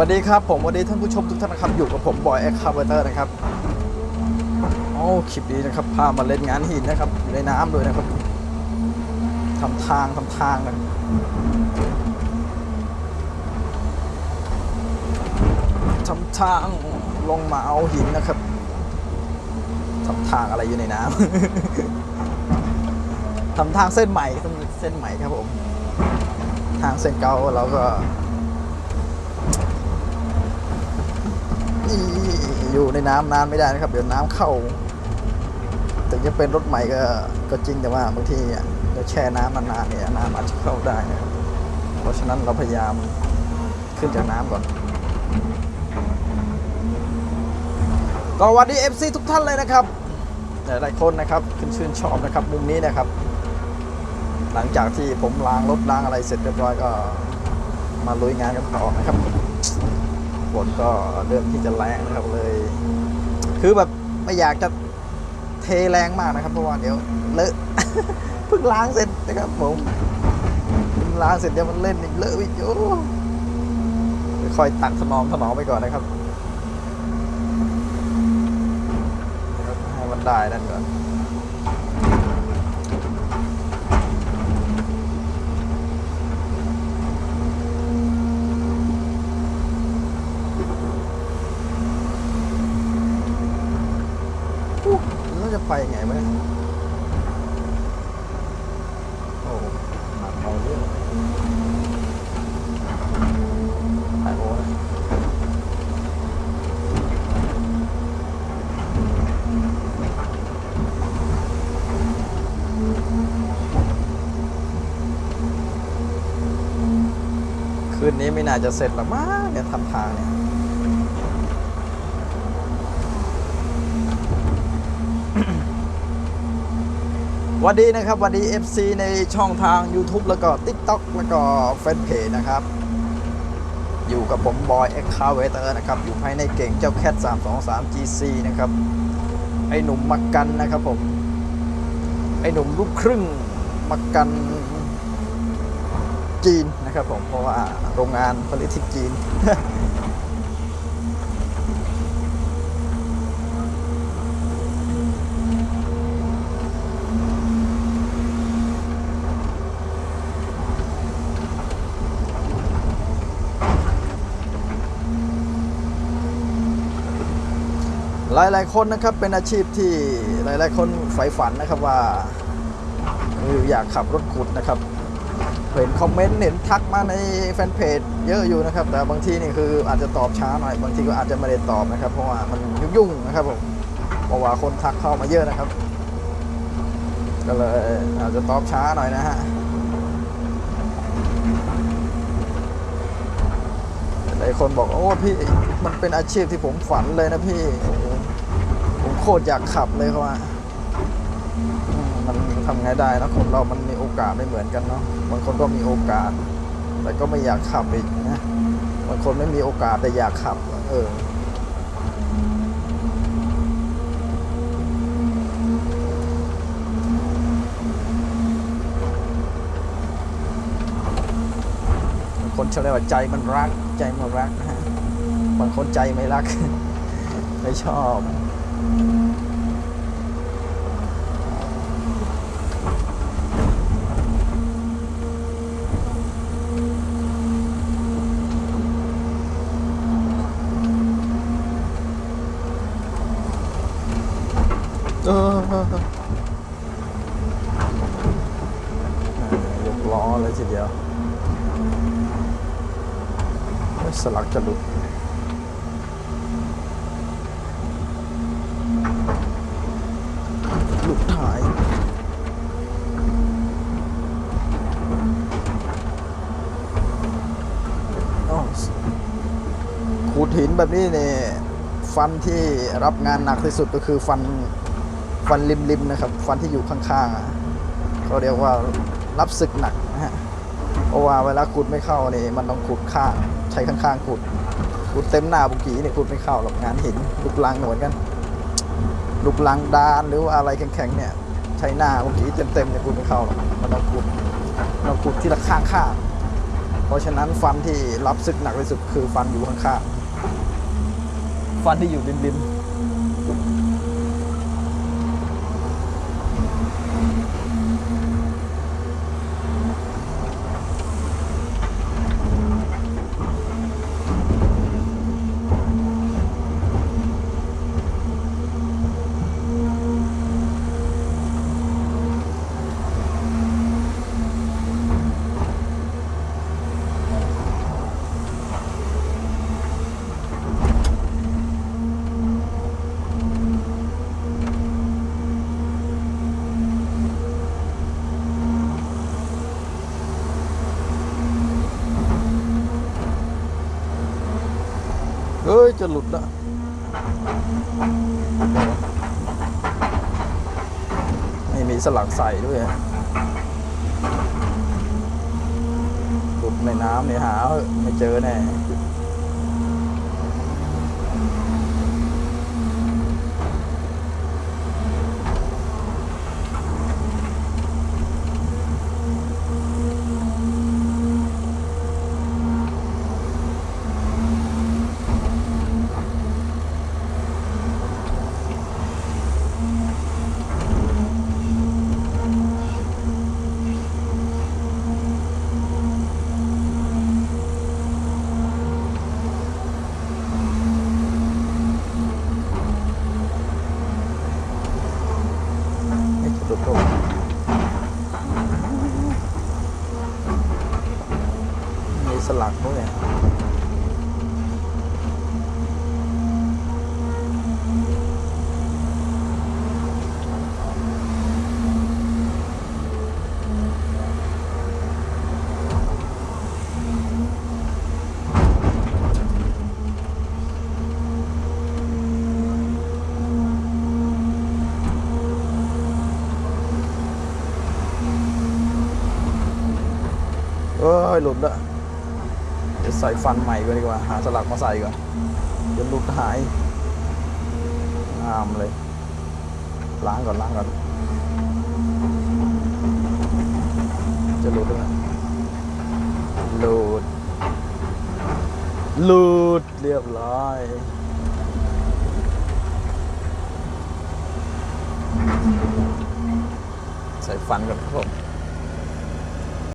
สวัสดีครับผมสวัสดีท่านผู้ชมทุกท่านนะครับอยู่กับผมบอยเอ็กคาร์เบเตอร์นะครับโอ้คลิปนี้นะครับพามาเล่นงานหินนะครับอยู่ในน้ำด้วยนะครับทำทางทำทางกันทำทางลงมาเอาหินนะครับทำทางอะไรอยู่ในน้ำทำทางเส้นใหม่เส้นใหม่ครับผม ทางเส้นเก่าเราก็ อยู่ในน้ำนานไม่ได้นะครับ เดี๋ยวน้ำเข้า ถึงจะเป็นรถใหม่ก็ก็จริงแต่ว่าบางทีอะเราแช่น้ำนานๆเนี่ยน้ำอาจจะเข้าได้นะครับเพราะฉะนั้นเราพยายามขึ้นจากน้ำก่อนก็วัสดี FC ทุกท่านเลยนะครับหลายๆคนนะครับขึ้นชื่นชอบนะครับมุมนี้นะครับ หลังจากที่ผมล้างรถล้างอะไรเสร็จเรียบร้อยก็มาลุยงานกันต่อนะครับ ฝนก็เริ่มที่จะแรงนะครับเลย คือแบบไม่อยากจะเทแรงมากนะครับเพราะว่าเดี๋ยวเลอะเพิ่งล้างเสร็จนะครับผมล้างเสร็จเดี๋ยวมันเล่นอีกเลอะอีกโอ้ค่อยตักถนอมถนอมไปก่อนนะครับให้มันได้นั่นก่อนอู้แล้วจะ ไปไงวะเนี่ยโอ้หนักเอาเรื่องถ่ายโอ้นะคืนนี้ไม่น่าจะเสร็จหรอกมั้งเนี่ยทำทางเนี่ย ห วัสดีนะครับวัสดี FC ในช่องทาง YouTube แล้วก็ TikTok แล้วก็แฟนเพจนะครับ อยู่กับผมบอยเอ็กคาเวเตอร์นะครับ อยู่ภายในเก่งเจ้าแคท323 GC นะครับ ไอหนุ่มมักกันนะครับผม ไอหนุ่มลูกครึ่งมักกันจีนนะครับผม เพราะว่าโรงงานผลิตที่จีน หลาย ๆ คนนะครับเป็นอาชีพที่หลาย ๆ คนใฝ่ฝันนะครับว่าคืออยากขับรถขุดนะครับเห็นคอมเมนต์เห็นทักมาในแฟนเพจเยอะอยู่นะครับ แต่บางทีนี่คืออาจจะตอบช้าหน่อยบางทีก็อาจจะไม่ได้ตอบนะครับ เพราะว่ามันยุ่งๆนะครับผมเพราะว่าคนทักเข้ามาเยอะนะครับ ก็เลยอาจจะตอบช้าหน่อยนะฮะหลายคนบอกโอ้พี่มันเป็นอาชีพที่ผมฝันเลยนะพี่โอ้โตรอยากขับเลยเขาว่ามันทำไงได้นะคนเรามันมีโอกาสไม่เหมือนกันเนาะบางคนก็มีโอกาส แต่ก็ไม่อยากขับอีกนะบางคนไม่มีโอกาสแต่อยากขับ เออคนเฉลยว่าใจมันรักใจมันรักนะฮะบางคนใจไม่รัก ไม่ชอบ เออยกล้อเลยทีเดียวโอ้ยสลักจะหลุดหลุดหายอ้ขูดหินแบบนี้เนี่ยฟันที่รับงานหนักที่สุดก็คือฟัน ฟันริมๆนะครับ ฟันที่อยู่ข้างๆเขาเรียกว่ารับศึกหนักนะฮะเพราะว่าเวลาขุดไม่เข้านี่มันต้องขุดข้างใช้ข้างๆขุดขุดเต็มหน้าบุกี้นี่ขุดไม่เข้าหรอกงานหินลูกลังเหมือนกันลูกลังดานหรือว่าอะไรแข็งๆเนี่ยใช้หน้าบุกีเต็มๆเนี่ยขุดไม่เข้าหรอกมันต้องขุดเราขุดที่ละข้างๆเพราะฉะนั้นฟันที่รับศึกหนักที่สุดคือฟันอยู่ข้างๆฟันที่อยู่ริมริ จะหลุดละไม่มีสลักใส่ด้วย หลุดในน้ำเนี่ยหาไม่เจอแน่ มีสลักด้ว ยเอ้ยหลุดละใส่ฟันใหม่ก่อนดีกว่า หาสลักมาใส่ก่อนเดี๋ยวหลุดหายงามเลย ล้างก่อนล้างก่อน จะหลุดด้วยหลุดหลุดเรียบร้อยใส่ฟันก่อนครับผม